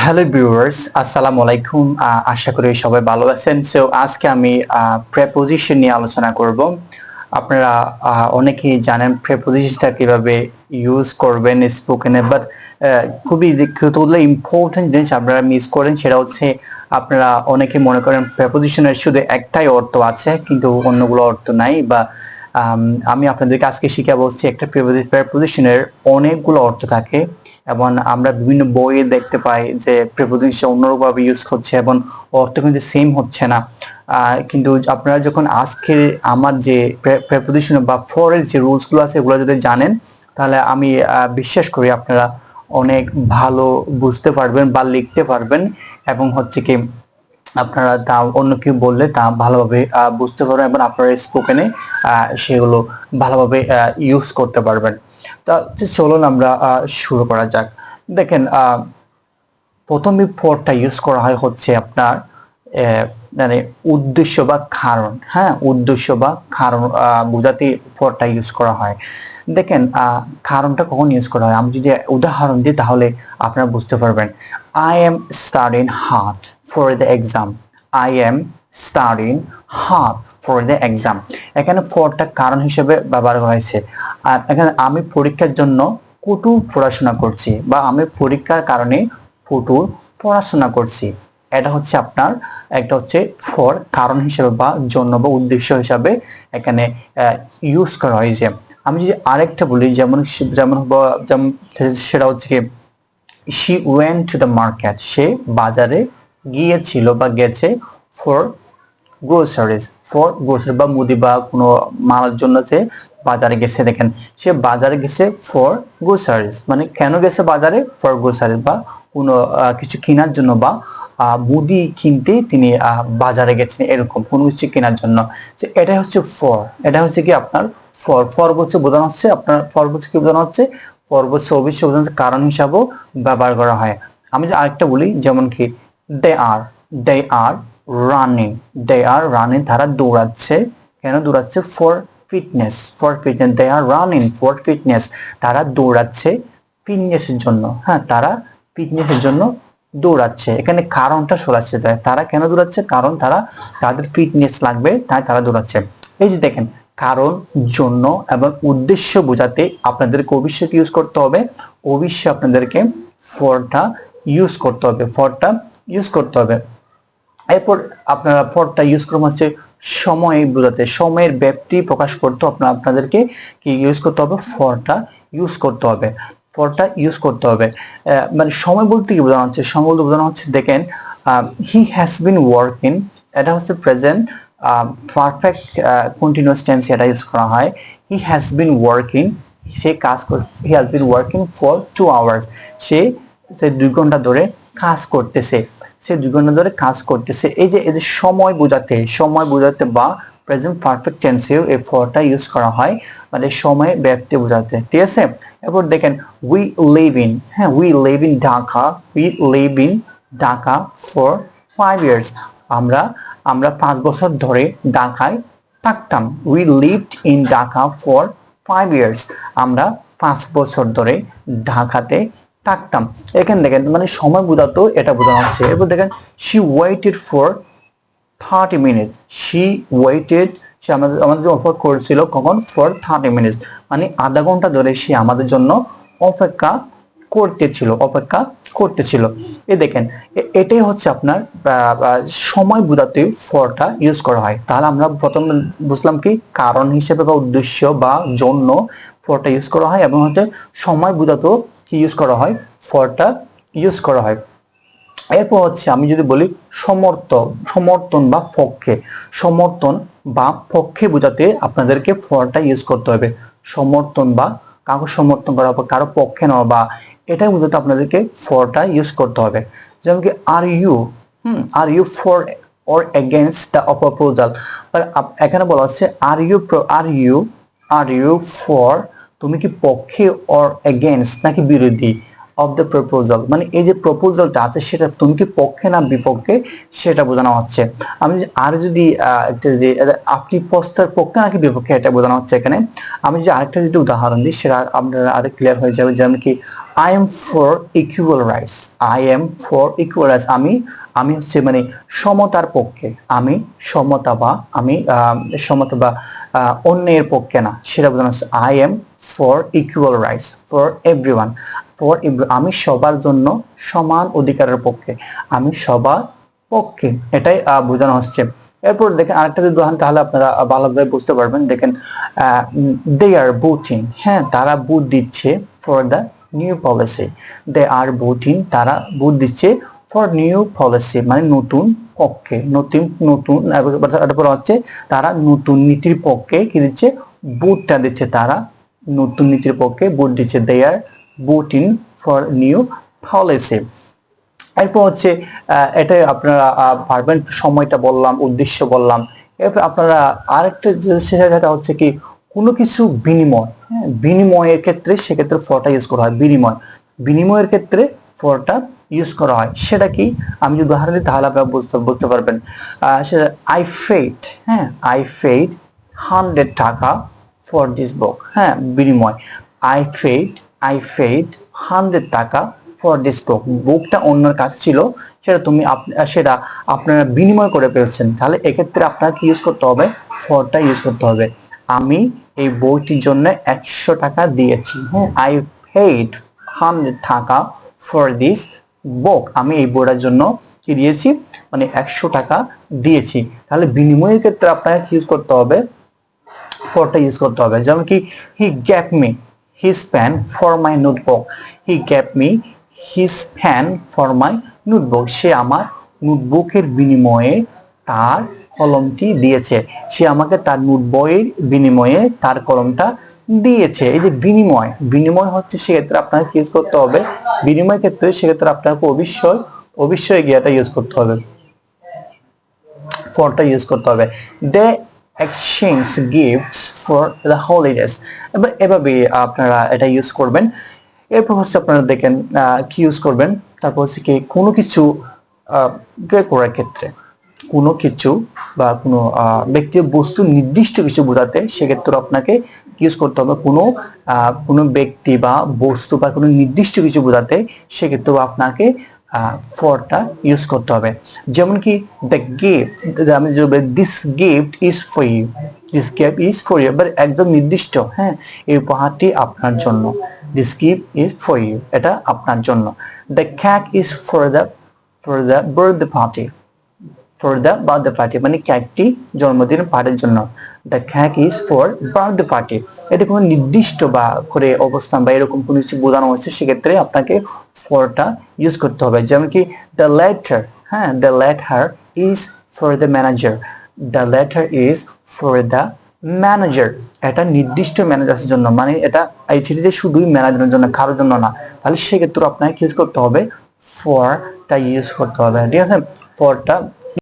Hello viewers আসসালামু আলাইকুম। আশা করি সবাই ভালো আছেন। সো আজকে আমি প্রেপোজিশন নিয়ে আলোচনা করব। আপনারা অনেকেই জানেন প্রেপোজিশনটা কীভাবে ইউজ করবেন স্পোকেনে বাট খুবই গুরুত্বপূর্ণ ইম্পর্টেন্ট জিনিস আপনারা মিস করেন, সেটা হচ্ছে আপনারা অনেকে মনে করেন প্রেপোজিশনের শুধু একটাই অর্থ আছে, কিন্তু অন্যগুলো অর্থ নাই, বা, আমি আপনাদেরকে আজকে শিখাবো হচ্ছে একটা প্রেপোজিশনের অনেকগুলো অর্থ থাকে। এবং আমরা বিভিন্ন বইয়ে দেখতে পাই যে প্রেপোজিশন অন্যভাবে ইউজ করছে এবং অর্থ কিন্তু সেম হচ্ছে না। কিন্তু আপনারা যখন আজকে আমার যে প্রেপোজিশন বা ফরের যে রুলসগুলো আছে, এগুলো যদি জানেন, তাহলে আমি বিশ্বাস করি আপনারা অনেক ভালো বুঝতে পারবেন বা লিখতে পারবেন এবং হচ্ছে কি আপনারা তা অন্য কেউ বললে তা ভালোভাবে বুঝতে পারবেন এবং আপনারা স্পোকেনে সেগুলো ভালোভাবে ইউজ করতে পারবেন। তা চলুন আমরা শুরু করা যাক। দেখেন প্রথমে ফরটা ইউজ করা হয় হচ্ছে আপনার মানে উদ্দেশ্য বা কারণ। হ্যাঁ উদ্দেশ্য বা কারণ বোঝাতে ফরটা ইউজ করা হয়। দেখেন কারণটা কখন ইউজ করা হয়? আমি যদি উদাহরণ দিই তাহলে আপনারা বুঝতে পারবেন। I am studying hard for the exam I am studying hard for the exam এখানে ফরটা কারণ হিসেবে ব্যবহার হয়েছে। আর এখানে আমি পরীক্ষার জন্য কঠোর পড়াশোনা করছি বা আমি পরীক্ষার কারণে কঠোর পড়াশোনা করছি। এটা হচ্ছে আপনার একটা হচ্ছে ফর কারণ হিসেবে বা জন্য বা উদ্দেশ্য হিসাবে এখানে ইউজ করা হয়েছে আমি যদি আরেকটা বলি, যেমন যেমন যেমন সেটা হচ্ছে কি she went to the market সে বাজারে গিয়েছিল বা গেছে ফর গ্রোসারিজ ফর গ্রোসারি বা মুদি বা কোনো মালের জন্য যে বাজারে গেছে, দেখেন, সে বাজারে গেছে ফর গ্রোসারিজ মানে কেন গেছে বাজারে? ফর গ্রোসারিজ বা কোনো কিছু কেনার জন্য বা মুদি কিনতে তিনি বাজারে গেছেন এরকম, কোনো কিছু কেনার জন্য। এটা হচ্ছে ফর এটা হচ্ছে কি আপনার ফর ফর হচ্ছে বোঝানো হচ্ছে, আপনার ফর হচ্ছে কি বোঝানো হচ্ছে? ফর হচ্ছে অবশ্যই বোঝানো হচ্ছে কারণ হিসাবেও ব্যবহার করা হয়। আমি আরেকটা বলি, যেমন কি দে আর দে are running they are running তারা দৌড়াচ্ছে। কেন দৌড়াচ্ছে? For fitness for fitness they are running for fitness তারা দৌড়াচ্ছে ফিটনেসের জন্য। হ্যাঁ তারা ফিটনেসের জন্য দৌড়াচ্ছে। এখানে কারণটা সরাচ্ছে যায় তারা কেন দৌড়াচ্ছে? কারণ তারা তাদের ফিটনেস লাগবে, তাই তারা দৌড়াচ্ছে। এই যে দেখেন, কারণ, জন্য এবং উদ্দেশ্য বোঝাতে আপনাদেরকে অবশ্যই ইউজ করতে হবে। অবশ্যই আপনাদেরকে ফরটা ইউজ করতে হবে, ফরটা ইউজ করতে হবে। এরপর আপনারা ফরটা ইউজ করবেন হচ্ছে সময় বোঝাতে, সময়ের ব্যাপ্তি প্রকাশ করতে আপনার আপনাদেরকে কি ইউজ করতে হবে? ফরটা ইউজ করতে হবে, ফরটা ইউজ করতে হবে। মানে সময় বলতে কি বোঝানো হচ্ছে? সময় বলতে বোঝানো হচ্ছে, দেখেন হি হ্যাজ বিন ওয়ার্কিং এটা হচ্ছে প্রেজেন্ট পারফেক্ট কন্টিনিউয়াস টেন্স এটা ইউজ করা হয়। হি হ্যাজ বিন ওয়ার্কিং সে কাজ কর he has been working for two hours সে সে দুই ঘণ্টা ধরে কাজ করতেছে। সে দুই ঘণ্টা ধরে কাজ করতেছে। এই যে এদের সময় বোঝাতে সময় বোঝাতে বা প্রেজেন্ট পারফেক্ট টেন্সেও এই ফরটা ইউজ করা হয় মানে সময় ব্যাপ্তি বোঝাতে। ঠিক আছে? এরপর দেখেন উই লিভ ইন হ্যাঁ we live in Dhaka we live in Dhaka for five years আমরা আমরা পাঁচ বছর ধরে ঢাকায় থাকতাম। We lived in Dhaka for five years আমরা পাঁচ বছর ধরে ঢাকাতে থাকতাম। এখানে দেখেন মানে সময় বোঝাতো এটা বোঝানো হচ্ছে। এরপর দেখেন she waited for thirty minutes she waited সে আমাদের আমাদের অপেক্ষা করেছিল কখন? ফর থার্টি মিনিটস মানে আধা ঘণ্টা ধরে সে আমাদের জন্য অপেক্ষা করতেছিল অপেক্ষা করতেছিল। এ দেখেন এটাই হচ্ছে আপনার সময় বোঝাতে ফরটা ইউজ করা হয়। তাহলে আমরা প্রথম বুঝলাম কি, কারণ হিসেবে বা উদ্দেশ্য বা জন্য ফরটা ইউজ করা হয় এবং হচ্ছে সময় বোঝাতেও কি ইউজ করা হয়? ফরটা ইউজ করা হয়। এরপর হচ্ছে আমি যদি বলি সমর্থন সমর্থন বা পক্ষে। সমর্থন বা পক্ষে বোঝাতে আপনাদেরকে ফরটা ইউজ করতে হবে। সমর্থন বা কাউকে সমর্থন করা বা কারও পক্ষে নেওয়া বা এটা বোঝাতে আপনাদেরকে ফরটা ইউজ করতে হবে। যেমন কি are you hmm are you for or against the proposal এখানে বলা হচ্ছে are you are you are you for তুমি কি পক্ষে অর এগেনস্ট নাকি বিরোধী অফ দ্য প্রপোজাল মানে এই যে প্রপোজালটা আছে, সেটা তুমি কি পক্ষে না বিপক্ষে, সেটা বোঝানো হচ্ছে। আমি আর যদি যদি আপনি প্রস্তার পক্ষে নাকি বিপক্ষে, এটা বোঝানো হচ্ছে এখানে। আমি যদি আরেকটা যদি উদাহরণ দিই, সেটা আপনারা আরেক ক্লিয়ার হয়ে যাবে যেমন কি I am for equal rights I am for equal rights আমি আমি হচ্ছে মানে সমতার পক্ষে। আমি সমতা বা আমি সমতা বা অন্যের পক্ষে না। সেটা বোঝানো হচ্ছে I am for equal rights for everyone for আমি সবার জন্য সমান অধিকারের পক্ষে। আমি সবার পক্ষে। এটাই বোঝানো হচ্ছে। এরপর দেখেন আরেকটা যদি উদাহরণ তাহলে আপনারা ভালোভাবে বুঝতে পারবেন। দেখেন দে আর ভোটিং হ্যাঁ তারা ভোট দিচ্ছে for the new policy they are voting তারা ভোট দিচ্ছে ফর নিউ পলিসি মানে নতুন পক্ষে, নতুন নতুন এটা বলা হচ্ছে তারা নতুন নীতির পক্ষে কি দিচ্ছে? ভোটটা দিচ্ছে তারা। নতুন নীতির পক্ষে ভোট দিচ্ছে। They are voting for new policy এরপর হচ্ছে এটাই আপনারা পারবেন। সময়টা বললাম, উদ্দেশ্য বললাম। এরপর আপনারা আরেকটা যে সেটা হচ্ছে কি কোনো কিছু বিনিময় হ্যাঁ, বিনিময়ের ক্ষেত্রে সেক্ষেত্রে ফরটা ইউজ করা হয় বিনিময়। বিনিময়ের ক্ষেত্রে ফরটা ইউজ করা হয়। সেটা কি আমি যদি উদাহরণ দিই তাহলে আপনারা বুঝতে বুঝতে পারবেন। সেটা আই ফেড হ্যাঁ I paid hundred taka for this book হ্যাঁ বিনিময়। I paid I paid hundred taka for this book বুকটা অন্যের কাজ ছিল সেটা তুমি সেটা আপনারা বিনিময় করে পেয়েছেন তাহলে এক্ষেত্রে আপনার কি ইউজ করতে হবে ফরটা ইউজ করতে হবে। আমি এই বইটির জন্য একশো টাকা দিয়েছি। হ্যাঁ I paid hundred taka for this book আমি এই বইটার জন্য কি দিয়েছি? মানে একশো টাকা দিয়েছি। তাহলে বিনিময়ের ক্ষেত্রে আপনাকে ইউজ করতে হবে? ফরটা ইউজ করতে হবে। যেমন কি he gave me his pen for my notebook he gave me his pen for my notebook সে আমার নোটবুকের বিনিময়ে তার কলমটি দিয়েছে। সে আমাকে তার নোট বইয়ের বিনিময়ে তার কলমটা দিয়েছে। এই যে বিনিময় বিনিময় হচ্ছে সেক্ষেত্রে আপনাকে ইউজ করতে হবে। বিনিময় ক্ষেত্রে সেক্ষেত্রে আপনাকে অবশ্যই অবশ্যই গিয়াটা ইউজ করতে হবে। ফরটা ইউজ করতে হবে। They exchange gifts for the holidays এবার এভাবে আপনারা এটা ইউজ করবেন। এরপর হচ্ছে আপনারা দেখেন কি ইউজ করবেন? তারপর হচ্ছে কি কোনো কিছু ক্রয় করার ক্ষেত্রে। কোনো কিছু বা কোনো ব্যক্তি বস্তু, নির্দিষ্ট কিছু বোঝাতে সেক্ষেত্রে আপনাকে ইউজ করতে হবে কোনো কোনো ব্যক্তি বা বস্তু বা কোনো নির্দিষ্ট কিছু বোঝাতে সেক্ষেত্রেও আপনাকে ফরটা ইউজ করতে হবে। যেমন কি দ্য গিফট আমি this gift is for you this gift is for you এবার একদম নির্দিষ্ট হ্যাঁ এই উপহারটি আপনার জন্য। This gift is for you এটা আপনার জন্য। The cake is for the for the birthday party for the birthday party মানে কেকটি জন্মদিন পার্টির জন্য। The cake is for birthday party এতে কোনো নির্দিষ্ট বা করে অবস্থান বা এরকম কোনো কিছু বোঝানো হচ্ছে সেক্ষেত্রে আপনাকে ফরটা ইউজ করতে হবে। যেমন কি দ্য লেটার হ্যাঁ the letter is for the manager the letter is for the manager এটা নির্দিষ্ট ম্যানেজারের জন্য মানে এটা এই চিঠিতে শুধুই ম্যানেজারের জন্য, কারোর জন্য না। তাহলে সেক্ষেত্রে আপনাকে ইউজ করতে হবে? ফরটা ইউজ করতে হবে। ঠিক আছে? ফরটা